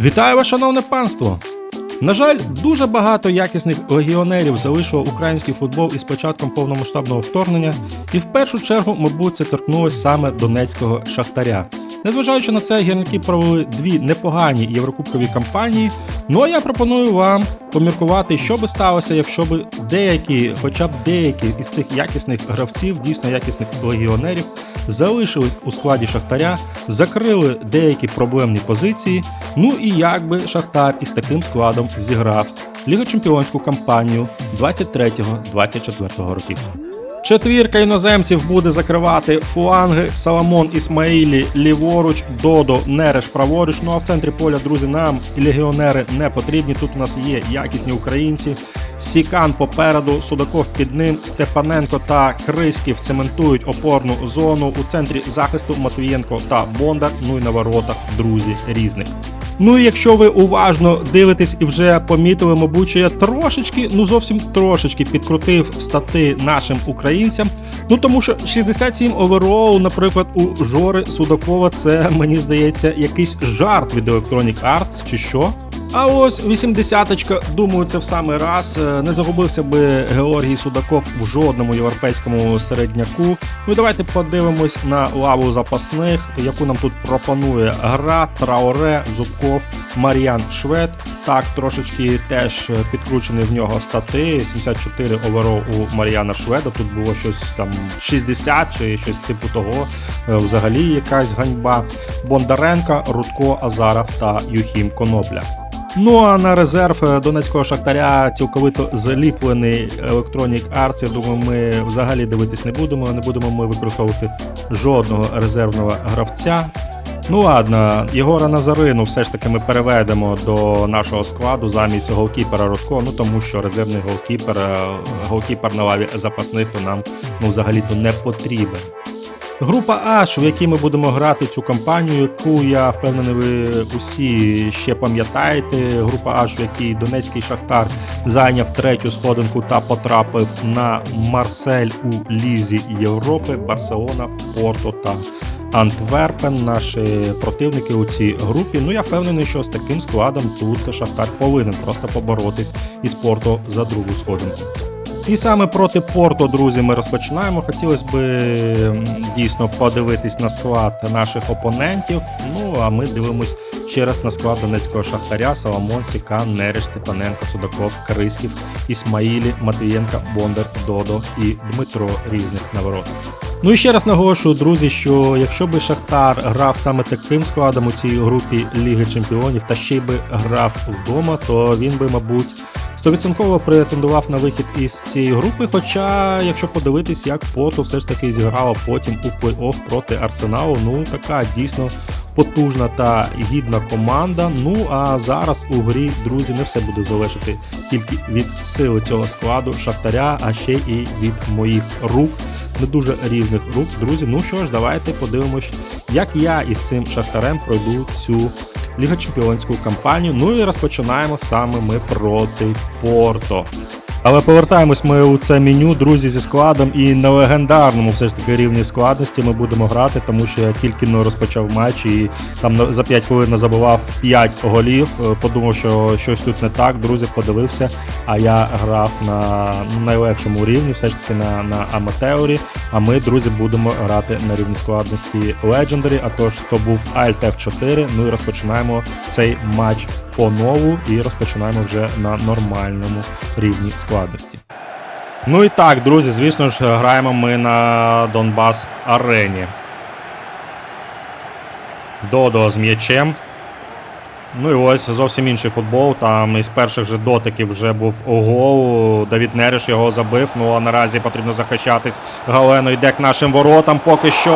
Вітаю вас, шановне панство! На жаль, дуже багато якісних легіонерів залишило український футбол із початком повномасштабного вторгнення, і в першу чергу, мабуть, це торкнулося саме донецького шахтаря. Незважаючи на це, гірники провели дві непогані єврокубкові кампанії. Ну а я пропоную вам поміркувати, що би сталося, якщо б деякі, хоча б деякі із цих якісних гравців, дійсно якісних легіонерів, залишились у складі Шахтаря, закрили деякі проблемні позиції. Ну і як би Шахтар із таким складом зіграв Ліга Чемпіонську кампанію 23-24 років. Четвірка іноземців буде закривати фланги Саламон Ісмаїлі ліворуч, Додо Нереш праворуч. Ну а в центрі поля, друзі, нам легіонери не потрібні. Тут у нас є якісні українці. Сікан попереду, Судаков під ним, Степаненко та Криськів цементують опорну зону. У центрі захисту Матвієнко та Бондар. Ну і на воротах друзі різних. Ну і якщо ви уважно дивитесь і вже помітили, мабуть, що я трошечки, ну зовсім трошечки підкрутив стати нашим українцям. Ну тому що 67 оверол, наприклад, у Жори Судакова, це мені здається якийсь жарт від Electronic Arts чи що. А ось 80-ка, думаю, це в самий раз. Е, Не загубився би Георгій Судаков в жодному європейському середняку. Ну і давайте подивимось на лаву запасних, яку нам тут пропонує гра, Траоре, Зубков, Мар'ян Швед. Так, трошечки теж підкручений в нього стати. 74 оверол у Мар'яна Шведа. Тут було щось там 60 чи щось типу того. Е, Взагалі якась ганьба. Бондаренка, Рудко, Азаров та Юхім Конопля. Ну а на резерв е, донецького шахтаря цілковито заліплений Electronic Arts. Я думаю, ми взагалі дивитись не будемо. Не будемо ми використовувати жодного резервного гравця. Ну ладно, Єгора Назарину все ж таки ми переведемо до нашого складу замість голкіпера Рудко, ну тому що резервний голкіпер, е, голкіпер на лаві запасних нам ну, взагалі-то не потрібен. Група H, в якій ми будемо грати цю кампанію, яку я впевнений, ви усі ще пам'ятаєте. Група H, в якій Донецький Шахтар зайняв третю сходинку та потрапив на Марсель у Лізі Європи, Барселона, Порто та Антверпен. Наші противники у цій групі. Ну я впевнений, що з таким складом тут Шахтар повинен просто поборотись із Порто за другу сходинку. І саме проти Порто, друзі, ми розпочинаємо. Хотілося б дійсно подивитись на склад наших опонентів. Ну а ми дивимось ще раз на склад донецького шахтаря: Соломон, Сікан, Нереш, Степаненко, Судаков, Криськів, Ісмаїлі, Матвієнка, Бондар, Додо і Дмитро різних на воротах. Ну і ще раз наголошую, друзі, що якщо би Шахтар грав саме таким складом у цій групі Ліги Чемпіонів та ще й би грав вдома, то він би, мабуть, стовідсотково претендував на вихід із цієї групи. Хоча, якщо подивитись, як Порту все ж таки зіграла потім у плей-офф проти Арсеналу, ну така дійсно потужна та гідна команда. Ну а зараз у грі, друзі, не все буде залежати тільки від сили цього складу Шахтаря, а ще і від моїх рук. Не дуже різних рук, друзі. Ну що ж, давайте подивимось, як я із цим шахтарем пройду цю Ліга Чемпіонську кампанію. Ну і розпочинаємо саме ми проти Порто. Але повертаємось ми у це меню, друзі, зі складом і на легендарному все ж таки рівні складності ми будемо грати, тому що я тільки но розпочав матч і там за 5 хвилин забивав 5 голів. Е, Подумав, що щось тут не так. Друзі, подивився. А я грав на найлегшому рівні, все ж таки на, на аматері. А ми, друзі, будемо грати на рівні складності Legendary, а тож то був Alt F4. Ну і розпочинаємо цей матч по нову і розпочинаємо вже на нормальному рівні складності. Ну і так, друзі, звісно ж, граємо ми на Донбас Арені. Додо з м'ячем. Ну і ось зовсім інший футбол. Там із перших же дотиків вже був гол. Давід Нереш його забив. Ну а наразі потрібно захищатись. Галено йде к нашим воротам. Поки що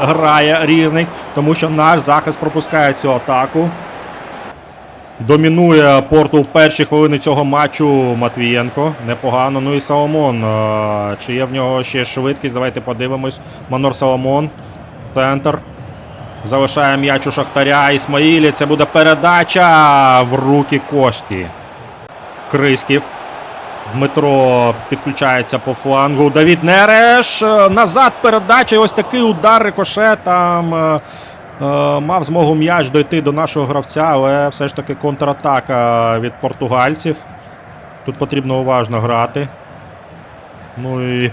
грає різний, тому що наш захист пропускає цю атаку. Домінує порту в перші хвилини цього матчу Матвієнко. Непогано. Ну і Соломон. Чи є в нього ще швидкість? Давайте подивимось. Манор Соломон. Центр. Залишає м'яч у Шахтаря. Ісмаїлі. Це буде передача в руки Кошті. Криськів. Дмитро підключається по флангу. Давід Нереш. Назад передача. І ось такий удар рикошетом. Е, мав змогу м'яч дойти до нашого гравця, але все ж таки контратака від португальців. Тут потрібно уважно грати. Ну і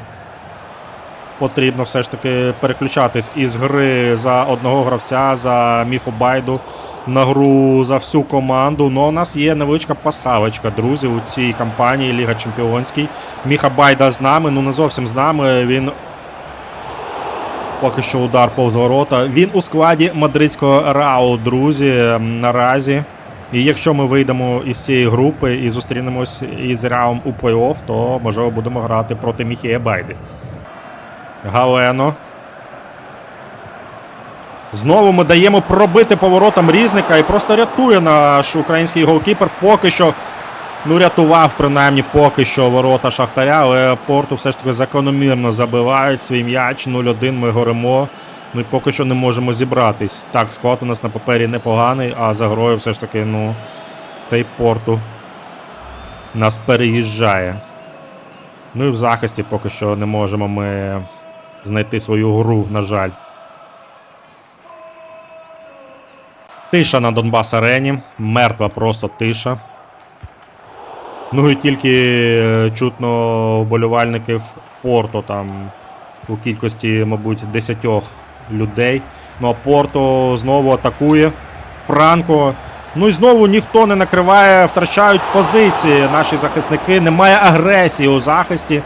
потрібно все ж таки переключатись із гри за одного гравця, за Міху Байду на гру за всю команду. Ну, у нас є невеличка пасхалочка, друзі, у цій кампанії Ліга Чемпіонській. Міха Байда з нами, ну не зовсім з нами. Він поки що удар повз ворота. Він у складі мадридського Рау, друзі, наразі. І якщо ми вийдемо із цієї групи і зустрінемось із Раум у плей-офф, то можливо будемо грати проти Міхія Байди. Галено. Знову ми даємо пробити поворотам різника і просто рятує наш український голкіпер. Поки що, ну рятував принаймні поки що ворота Шахтаря, але порту все ж таки закономірно забивають свій м'яч. 0-1 ми горимо. Ну і поки що не можемо зібратись. Так, склад у нас на папері непоганий, а за грою все ж таки, ну, цей порту нас переїжджає. Ну і в захисті поки що не можемо ми знайти свою гру, на жаль. Тиша на Донбас арені. Мертва просто тиша. Ну і тільки е, чутно вболівальників Порто там у кількості, мабуть, 10 людей. Ну а Порто знову атакує. Франко. Ну і знову ніхто не накриває, втрачають позиції наші захисники. Немає агресії у захисті.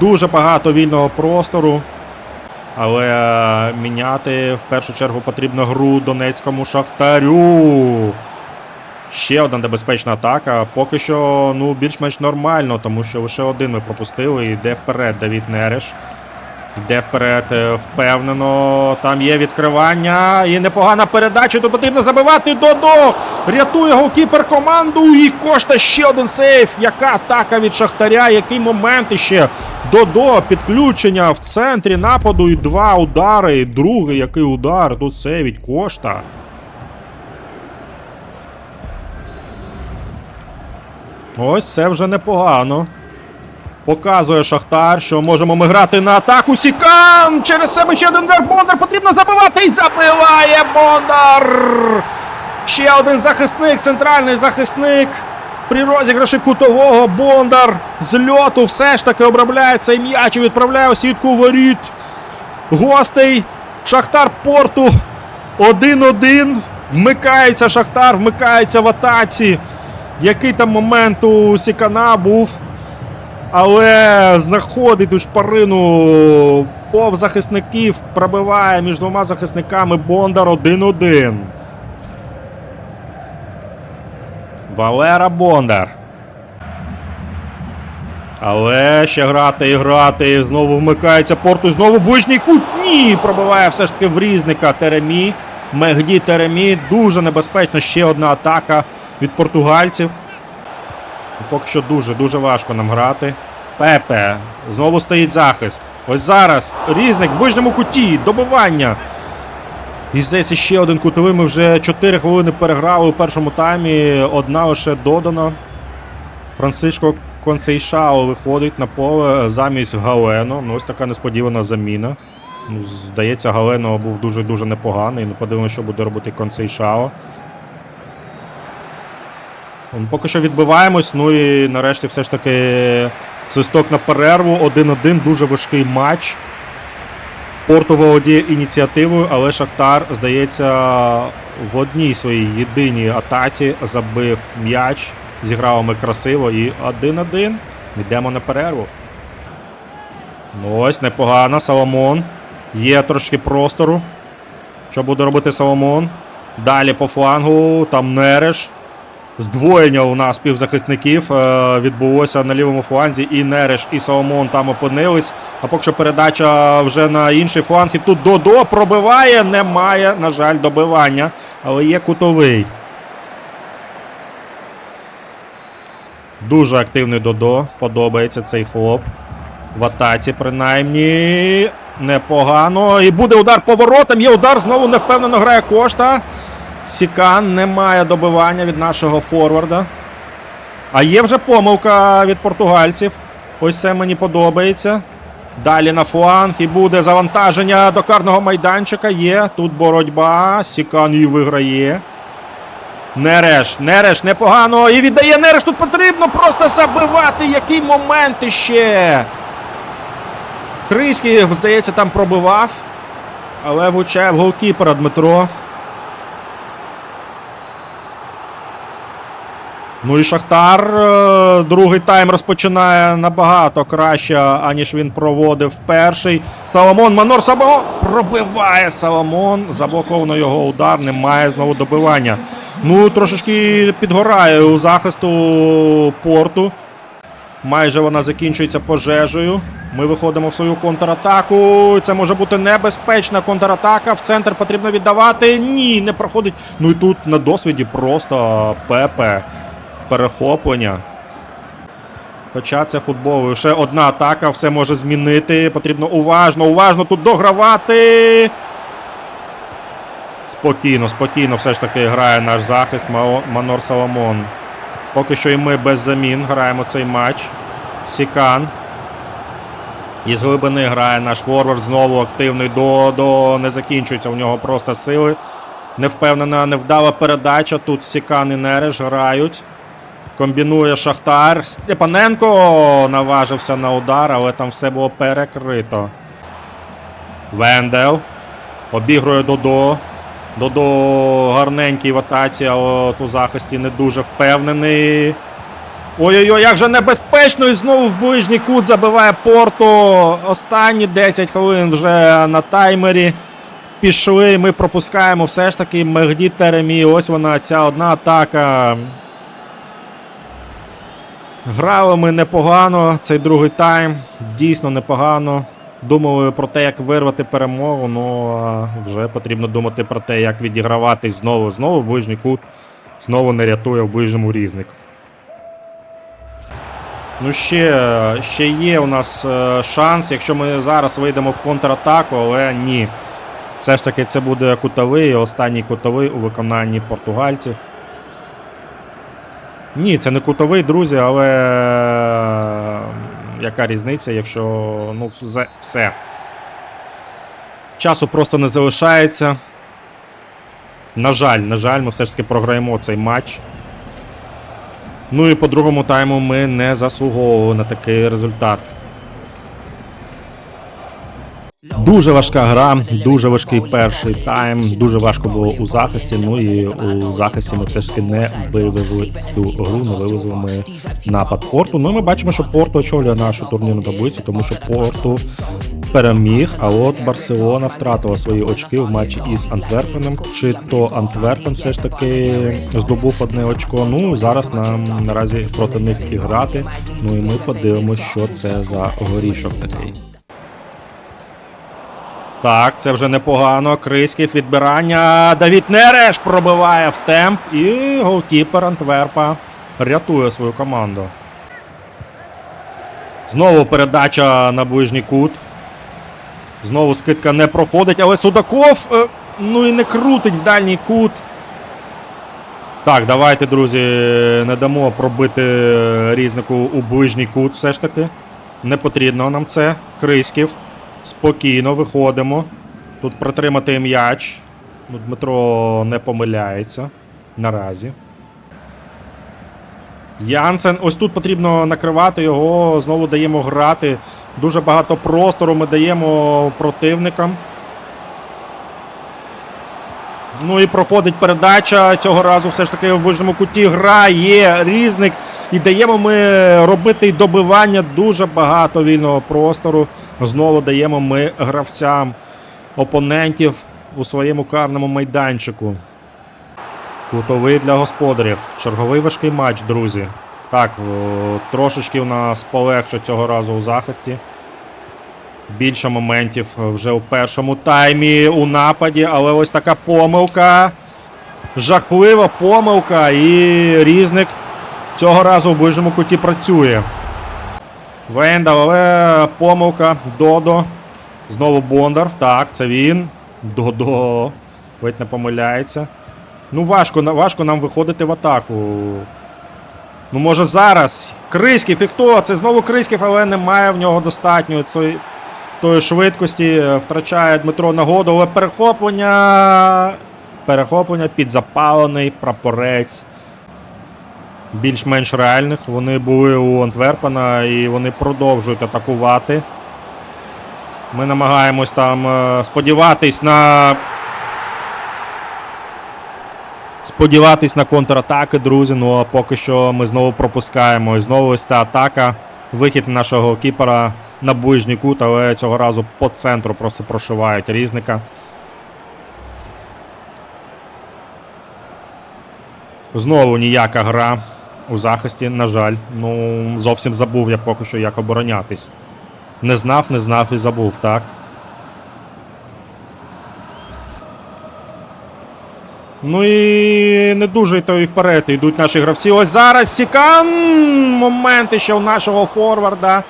Дуже багато вільного простору. Але е, міняти в першу чергу потрібно гру Донецькому Шахтарю. Ще одна небезпечна атака. Поки що ну, більш-менш нормально, тому що лише один ми пропустили. Йде вперед Давід Нереш. Йде вперед е, впевнено. Там є відкривання. І непогана передача. Тут потрібно забивати Додо. Рятує голкіпер команду. І кошта ще один сейф. Яка атака від Шахтаря? Який момент іще? Додо, підключення в центрі нападу. І два удари. І другий який удар. Тут сейвить кошта. Ось це вже непогано. Показує Шахтар, що можемо ми грати на атаку. Сікан! Через себе ще один удар. Бондар потрібно забивати і забиває Бондар! Ще один захисник, центральний захисник. При розіграші кутового Бондар з льоту все ж таки обробляє цей м'яч і відправляє у сітку воріт. Гостей Шахтар Порту 1-1. Вмикається Шахтар, вмикається в атаці. Який там момент у Сікана був. Але знаходить у шпарину пов захисників, пробиває між двома захисниками Бондар 1-1. Валера Бондар. Але ще грати і грати. Знову вмикається порту. Знову ближній кут. Ні! Пробиває все ж таки в різника Теремі. Мегді Теремі. Дуже небезпечно. Ще одна атака від португальців. Поки що дуже-дуже важко нам грати. Пепе. Знову стоїть захист. Ось зараз. Різник в ближньому куті. Добивання. І здається, ще один кутовий. Ми вже 4 хвилини переграли у першому таймі. Одна лише додана. Франциско Концейшао виходить на поле замість Галено. Ну, ось така несподівана заміна. Ну, здається, Галено був дуже-дуже непоганий. Ну, подивимося, що буде робити Концейшао. Поки що відбиваємось, ну і нарешті все ж таки свисток на перерву. 1-1, дуже важкий матч. Порту володіє ініціативою, але Шахтар, здається, в одній своїй єдиній атаці забив м'яч. Зіграли ми красиво і 1-1. Йдемо на перерву. Ну ось, непогано, Соломон. Є трошки простору. Що буде робити Соломон? Далі по флангу, там Нереш. Здвоєння у нас півзахисників е, відбулося на лівому фланзі. І Нереш, і Соломон там опинились. А поки що передача вже на інший фланг. І тут Додо пробиває. Немає, на жаль, добивання. Але є кутовий. Дуже активний Додо. Подобається цей хлоп. В атаці, принаймні. Непогано. І буде удар поворотом. Є удар. Знову невпевнено грає кошта. Сікан немає добивання від нашого форварда. А є вже помилка від португальців. Ось це мені подобається. Далі на фланг і буде завантаження до карного майданчика. Є. Тут боротьба. Сікан її виграє. Нереш, Нереш непогано. І віддає Нереш. Тут потрібно просто забивати. Який момент іще. Крийський, здається, там пробивав. Але влучає в голкіпера Дмитро. Ну і Шахтар е, другий тайм розпочинає набагато краще, аніж він проводив перший. Саламон Манор Сабо пробиває Саламон. Заблоковано його удар, немає знову добивання. Ну, трошечки підгорає у захисту порту. Майже вона закінчується пожежею. Ми виходимо в свою контратаку. Це може бути небезпечна контратака. В центр потрібно віддавати. Ні, не проходить. Ну і тут на досвіді просто Пепе. Перехоплення. Хоча це футбол. Лише одна атака, все може змінити. Потрібно уважно, уважно тут догравати. Спокійно, спокійно все ж таки грає наш захист Манор Соломон. Поки що і ми без замін граємо цей матч. Сікан. Із глибини грає наш форвард знову активний до, до не закінчується у нього просто сили. Невпевнена, невдала передача. Тут Сікан і Нереш грають. Комбінує Шахтар. Степаненко наважився на удар, але там все було перекрито. Вендел. Обігрує Додо. Додо гарненький в атаці, а от у захисті не дуже впевнений. Ой-ой-ой, як же небезпечно! І знову в ближній кут забиває Порту. Останні 10 хвилин вже на таймері. Пішли, ми пропускаємо все ж таки Мегді Теремі. Ось вона, ця одна атака. Грали ми непогано, цей другий тайм. Дійсно непогано. Думали про те, як вирвати перемогу, ну а вже потрібно думати про те, як відіграватись знову. Знову ближній кут. Знову не рятує в ближньому різник. Ну, ще, ще є у нас е, шанс, якщо ми зараз вийдемо в контратаку, але ні. Все ж таки це буде кутовий, останній кутовий у виконанні португальців. Ні, це не кутовий, друзі, але яка різниця, якщо ну, все. Часу просто не залишається. На жаль, на жаль, ми все ж таки програємо цей матч. Ну і по другому тайму ми не заслуговували на такий результат. Дуже важка гра, дуже важкий перший тайм. Дуже важко було у захисті. Ну і у захисті ми все ж таки не вивезли цю гру, не вивезли ми напад порту. Ну і ми бачимо, що Порту очолює нашу турнірну таблицю, тому що Порту переміг. А от Барселона втратила свої очки в матчі із Антверпеном. Чи то Антверпен все ж таки здобув одне очко. Ну зараз нам наразі проти них і грати. Ну і ми подивимося, що це за горішок такий. Так, це вже непогано. Криськів відбирання. Давід Нереш пробиває в темп. І голкіпер Антверпа рятує свою команду. Знову передача на ближній кут. Знову скидка не проходить, але Судаков е, ну і не крутить в дальній кут. Так, давайте, друзі, не дамо пробити різнику у ближній кут все ж таки. Не потрібно нам це. Криськів. Спокійно виходимо. Тут протримати м'яч. Ну, Дмитро не помиляється наразі. Янсен. Ось тут потрібно накривати його. Знову даємо грати. Дуже багато простору ми даємо противникам. Ну і проходить передача. Цього разу все ж таки в ближньому куті грає різник. І даємо ми робити добивання дуже багато вільного простору. Знову даємо ми гравцям опонентів у своєму карному майданчику. Кутовий для господарів. Черговий важкий матч, друзі. Так, трошечки у нас полегше цього разу у захисті. Більше моментів вже у першому таймі у нападі, але ось така помилка. Жахлива помилка. І різник цього разу в ближньому куті працює. Вендал, але помилка. Додо. Знову Бондар. Так, це він. Додо. Ледь не помиляється. Ну, важко, важко нам виходити в атаку. Ну, може зараз. Криськів і хто? Це знову Криськів, але немає в нього достатньо цієї тої швидкості. е, Втрачає Дмитро нагоду, але перехоплення. Перехоплення підзапалений прапорець. Більш-менш реальних. Вони були у Антверпена і вони продовжують атакувати. Ми намагаємось там е, сподіватись на. Сподіватись на контратаки, друзі. Ну а поки що ми знову пропускаємо. І знову ось ця атака. Вихід нашого кіпера на ближній кут, але цього разу по центру просто прошивають різника. Знову ніяка гра у захисті, на жаль. Ну, зовсім забув я поки що як оборонятись. Не знав, не знав і забув, так. Ну і не дуже то і вперед йдуть наші гравці. Ось зараз Сікан! Моменти ще у нашого форварда.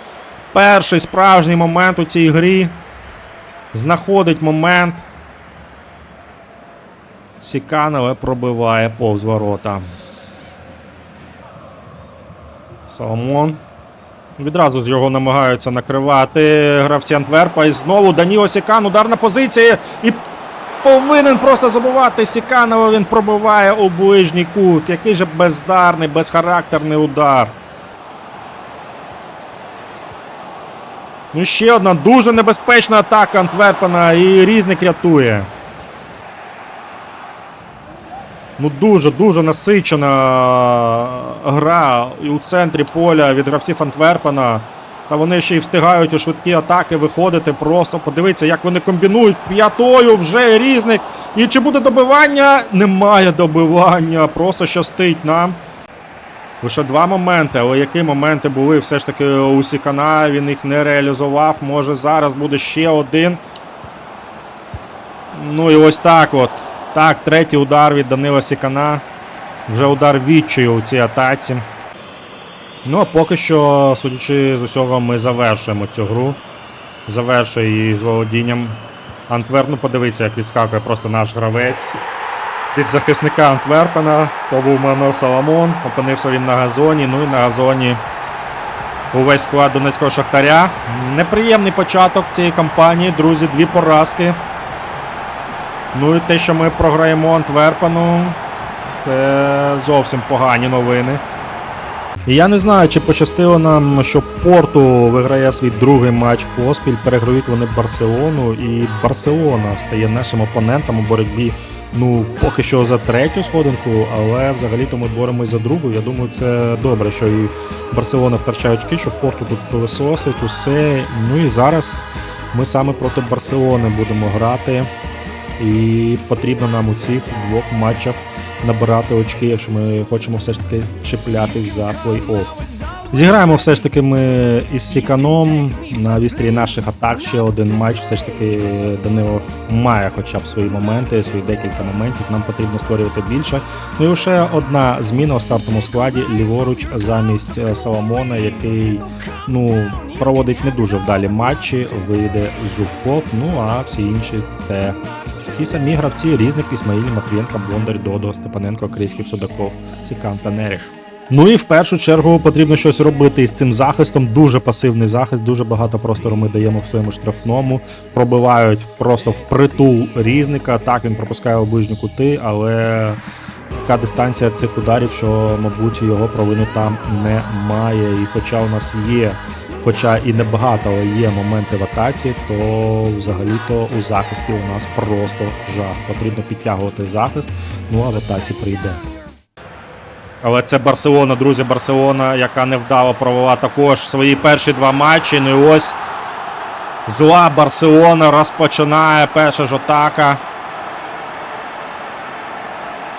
Перший справжній момент у цій грі. Знаходить момент. Сікан, але пробиває повз ворота. Соломон. Відразу його намагаються накривати гравці Антверпа. І знову Даніло Сікан. Ударна позиція. І повинен просто забувати Сікан, але він пробиває у ближній кут. Який же бездарний, безхарактерний удар. Ну, ще одна дуже небезпечна атака Антверпена і різник рятує. Ну дуже дуже насичена гра і у центрі поля від гравців Антверпена. Та вони ще й встигають у швидкі атаки виходити. Просто подивіться, як вони комбінують п'ятою вже різник. І чи буде добивання? Немає добивання. Просто щастить нам. Лише два моменти, але які моменти були все ж таки у Сікана, він їх не реалізував. Може зараз буде ще один. Ну і ось так от. Так, третій удар від Данила Сікана. Вже удар відчаю у цій атаці. Ну, а поки що, судячи з усього, ми завершуємо цю гру. Завершує її з володінням. Антверп, ну подивіться, як відскакує просто наш гравець. Від захисника Антверпена, то був Манор Соломон, опинився він на газоні, ну і на газоні увесь склад Донецького Шахтаря. Неприємний початок цієї кампанії, друзі, дві поразки. Ну і те, що ми програємо Антверпену, це зовсім погані новини. І я не знаю, чи пощастило нам, що Порту виграє свій другий матч поспіль. Переграють вони Барселону, і Барселона стає нашим опонентом у боротьбі. Ну, поки що за третю сходинку, але взагалі-то ми боремось за другу. Я думаю, це добре, що і Барселона втрачає очки, що Порту тут пилососить, усе. Ну і зараз ми саме проти Барселони будемо грати. І потрібно нам у цих двох матчах набирати очки, якщо ми хочемо все ж таки чіплятись за плей-офф. Зіграємо все ж таки ми із Сіканом на вістрі наших атак. Ще один матч. Все ж таки Данило має хоча б свої моменти, свої декілька моментів. Нам потрібно створювати більше. Ну і лише одна зміна у стартовому складі ліворуч замість е, Соломона, який ну проводить не дуже вдалі матчі. Вийде Зубков. Ну а всі інші те. Ті самі гравці різник Ісмаїлі, Матвієнка, Бондар, Додо, Степаненко, Кріськів, Судаков, Сікан та Неріш. Ну і в першу чергу потрібно щось робити із цим захистом. Дуже пасивний захист, дуже багато простору ми даємо в своєму штрафному. Пробивають просто впритул різника. Так він пропускає у кути, але така дистанція цих ударів, що, мабуть, його провини там немає. І хоча у нас є, хоча і небагато, є моменти в атаці, то взагалі-то у захисті у нас просто жах. Потрібно підтягувати захист, ну а в атаці прийде. Але це Барселона, друзі, Барселона, яка невдало провела також свої перші два матчі. Ну і ось зла Барселона розпочинає перша ж атака.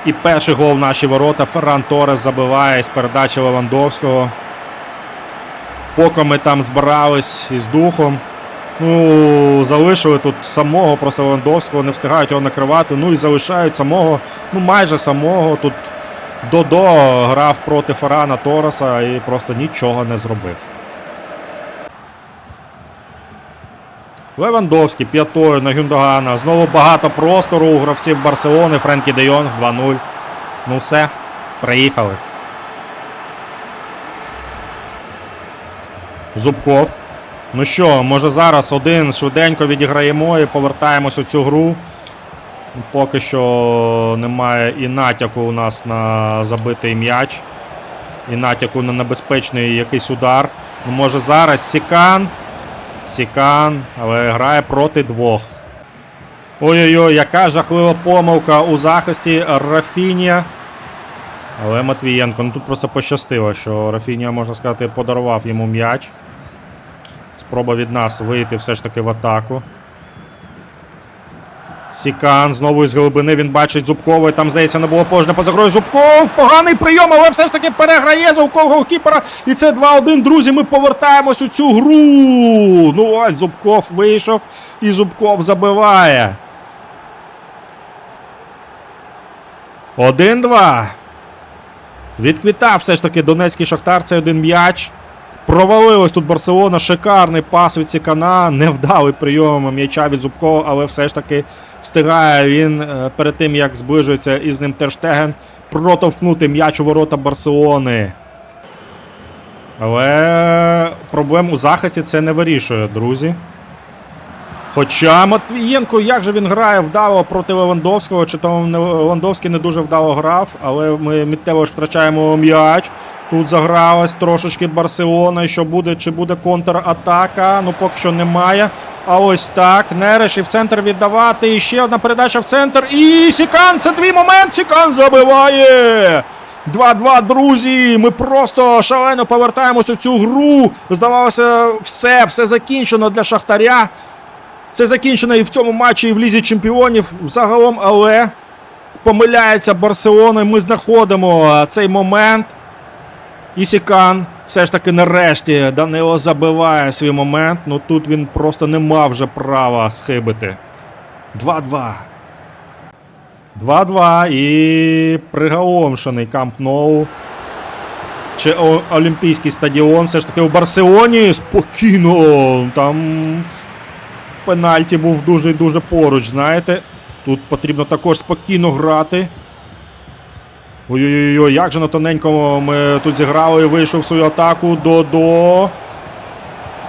І перший гол в наші ворота. Ферран Торес забиває з передачі Левандовського. Поки ми там збирались із духом. Ну, залишили тут самого просто Левандовського, не встигають його накривати. Ну і залишають самого, ну майже самого. Тут Додо грав проти Феррана Тореса і просто нічого не зробив. Левандовський п'ятою на Гюндогана. Знову багато простору у гравців Барселони. Френкі Де Йонг 2-0. Ну все, приїхали. Зубков. Ну що, може зараз один швиденько відіграємо і повертаємось у цю гру. Поки що немає і натяку у нас на забитий м'яч. І натяку на небезпечний якийсь удар. Ну, може зараз Сікан. Сікан, але грає проти двох. Ой-ой-ой, яка жахлива помилка у захисті Рафінія. Але Матвієнко, ну тут просто пощастило, що Рафінія, можна сказати, подарував йому м'яч. Спроба від нас вийти все ж таки в атаку. Сікан знову із глибини він бачить Зубкова. Там, здається, не було положення поза грою. Зубков. Поганий прийом, але все ж таки переграє Зубков голкіпера. І це 2-1. Друзі, ми повертаємось у цю гру. Ну ось Зубков вийшов і Зубков забиває. 1-2. Відквітав все ж таки Донецький Шахтар. Це один м'яч. Провалилось тут Барселона. Шикарний пас від Сікана. Невдалий прийом м'яча від Зубкова, але все ж таки встигає він е, перед тим, як зближується із ним Терштеген, протовкнути м'яч у ворота Барселони. Але проблем у захисті це не вирішує, друзі. Хоча Матвієнко, як же він грає вдало проти Левандовського, чи не- Левандовський не дуже вдало грав, але ми миттєво ж втрачаємо м'яч. Тут загралась трошечки Барселона. Що буде, чи буде контратака? Ну поки що немає. А ось так. Нереш і в центр віддавати. І ще одна передача в центр. І Сікан! Це твій момент! Сікан забиває! 2-2, друзі. Ми просто шалено повертаємось у цю гру. Здавалося, все, все закінчено для Шахтаря. Це закінчено і в цьому матчі, і в Лізі Чемпіонів загалом, але помиляється Барселона. Ми знаходимо цей момент. І Сікан все ж таки нарешті Данило забиває свій момент. Ну тут він просто не мав вже права схибити. 2-2. 2-2 і приголомшений Камп Ноу. Чи Олімпійський стадіон все ж таки у Барселоні спокійно. Там пенальті був дуже і дуже поруч, знаєте. Тут потрібно також спокійно грати. Ой-ой-ой, як же на тоненькому ми тут зіграли і вийшов свою атаку до-до.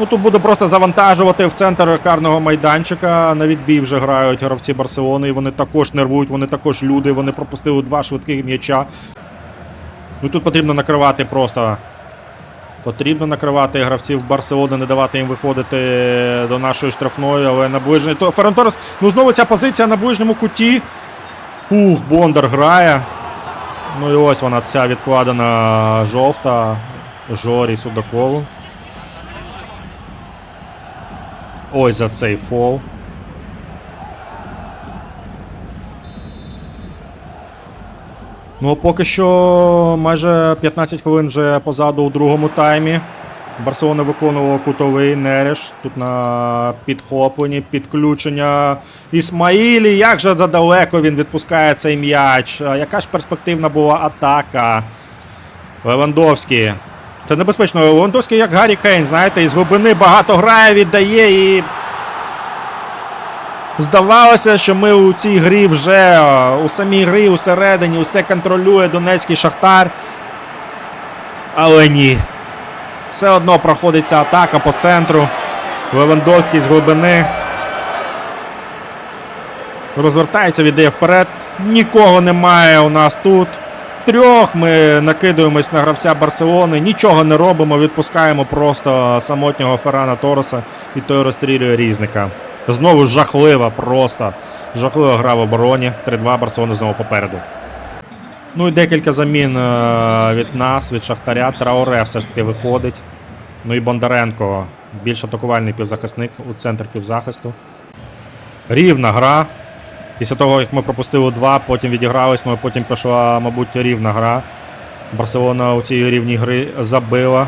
Ну тут буде просто завантажувати в центр карного майданчика. На відбій вже грають гравці Барселони. І вони також нервують, вони також люди, вони пропустили два швидких м'яча. Ну тут потрібно накривати просто. Потрібно накривати гравців Барселони, не давати їм виходити до нашої штрафної, але на. То Торрес, ну знову ця позиція на ближньому куті. Фух, Бондар грає. Ну і ось вона ця відкладена жовта. Жорі Судакову. Ось за цей фол. Ну, поки що майже 15 хвилин вже позаду у другому таймі. Барселона виконувала кутовий Нереш. Тут на підхопленні, підключення Ісмаїлі. Як же задалеко він відпускає цей м'яч? Яка ж перспективна була атака? Левандовський. Це небезпечно. Левандовський як Гаррі Кейн, знаєте, із глибини багато грає, віддає і. Здавалося, що ми у цій грі вже е, у самій грі, усередині, усе контролює Донецький Шахтар. Але ні. Все одно проходиться атака по центру. Левандовський з глибини. Розвертається, віддає вперед. Нікого немає у нас тут. Трьох ми накидуємось на гравця Барселони, нічого не робимо, відпускаємо просто самотнього Феррана Тороса і той розстрілює різника. Знову жахлива, просто жахлива гра в обороні. 3-2 Барселона знову попереду. Ну і декілька замін е, від нас, від Шахтаря. Траоре все ж таки виходить. Ну і Бондаренко, більш атакувальний півзахисник у центр півзахисту. Рівна гра. Після того, як ми пропустили два, потім відігрались, ну і потім пішла, мабуть, рівна гра. Барселона у цій рівній гри забила.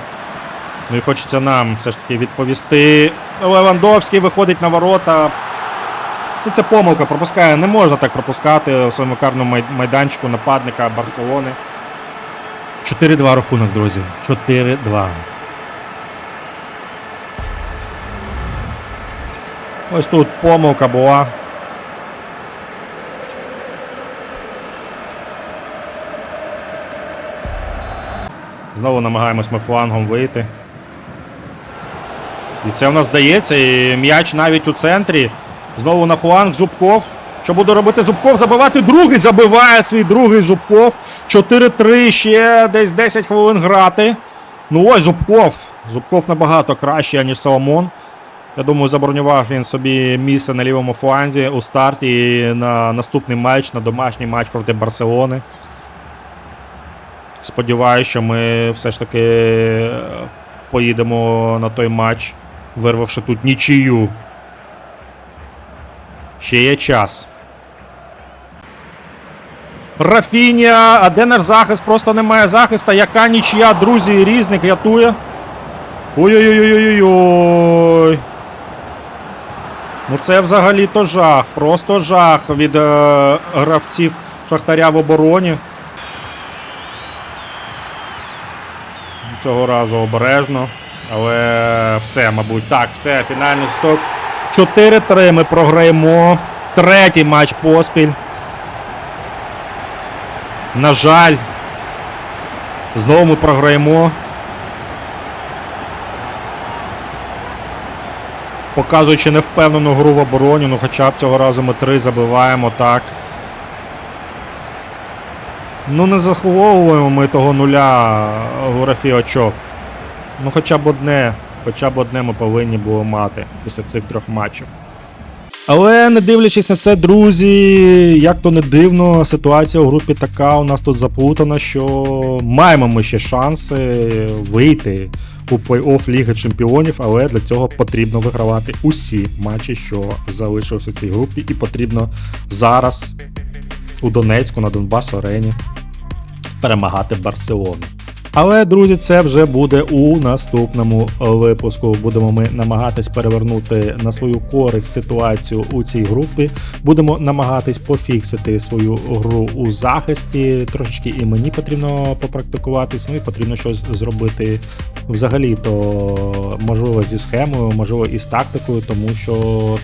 Ну і хочеться нам все ж таки відповісти. Левандовський виходить на ворота. Ну, це помилка, пропускає. Не можна так пропускати у своєму карному майданчику нападника Барселони. 4-2 рахунок, друзі. 4-2. Ось тут помилка була. Знову намагаємось ми флангом вийти. І це в нас дається. І м'яч навіть у центрі. Знову на фланг Зубков. Що буде робити Зубков? Забивати другий. Забиває свій другий Зубков. 4-3, ще десь 10 хвилин грати. Ну ось Зубков. Зубков набагато краще, ніж Соломон. Я думаю, забронював він собі місце на лівому фланзі у старті на наступний матч, на домашній матч проти Барселони. Сподіваюся, що ми все ж таки е, поїдемо на той матч, вирвавши тут нічию. Ще є час. Рафінія, а де наш захист? Просто немає захиста. Яка нічия, друзі, різник рятує. Ой-ой-ой-ой-ой. Ну це взагалі то жах. Просто жах від е, гравців Шахтаря в обороні. Цього разу обережно. Але все, мабуть. Так, все, фінальний сток. 4-3 ми програємо. Третій матч поспіль. На жаль. Знову ми програємо. Показуючи невпевнену гру в обороні, ну хоча б цього разу ми три забиваємо так. Ну не заховуємо ми того нуля в графі очок. Ну хоча б одне, хоча б одне ми повинні були мати після цих трьох матчів. Але не дивлячись на це, друзі, як то не дивно, ситуація у групі така у нас тут заплутана, що маємо ми ще шанси вийти у плей-офф Ліги Чемпіонів, але для цього потрібно вигравати усі матчі, що залишилися у цій групі, і потрібно зараз у Донецьку на Донбас Арені перемагати Барселону. Але, друзі, це вже буде у наступному випуску. Будемо ми намагатись перевернути на свою користь ситуацію у цій групі. Будемо намагатись пофіксити свою гру у захисті. Трошечки і мені потрібно попрактикуватись, ну і потрібно щось зробити взагалі, то можливо зі схемою, можливо, і з тактикою, тому що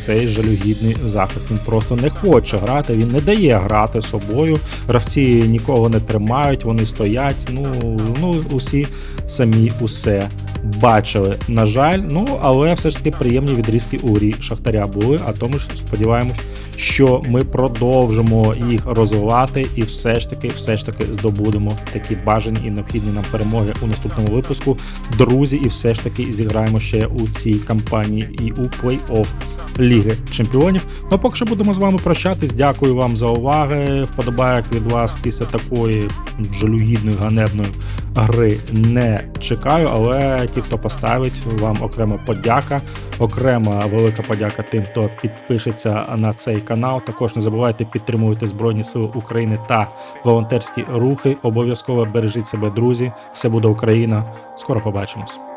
цей жалюгідний захист він просто не хоче грати, він не дає грати собою. Гравці нікого не тримають, вони стоять. Ну, ну усі самі усе бачили. На жаль, ну але все ж таки приємні відрізки у грі Шахтаря були. А тому ж сподіваємось, що ми продовжимо їх розвивати і все ж таки, все ж таки здобудемо такі бажані і необхідні нам перемоги у наступному випуску. Друзі, і все ж таки зіграємо ще у цій кампанії і у плей-офф. Ліги Чемпіонів. Ну поки що будемо з вами прощатись. Дякую вам за уваги. Вподобайок від вас після такої жалюгідної ганебної гри не чекаю. Але ті, хто поставить, вам окрема подяка. Окрема велика подяка тим, хто підпишеться на цей канал. Також не забувайте підтримувати Збройні Сили України та волонтерські рухи. Обов'язково бережіть себе, друзі. Все буде Україна. Скоро побачимось.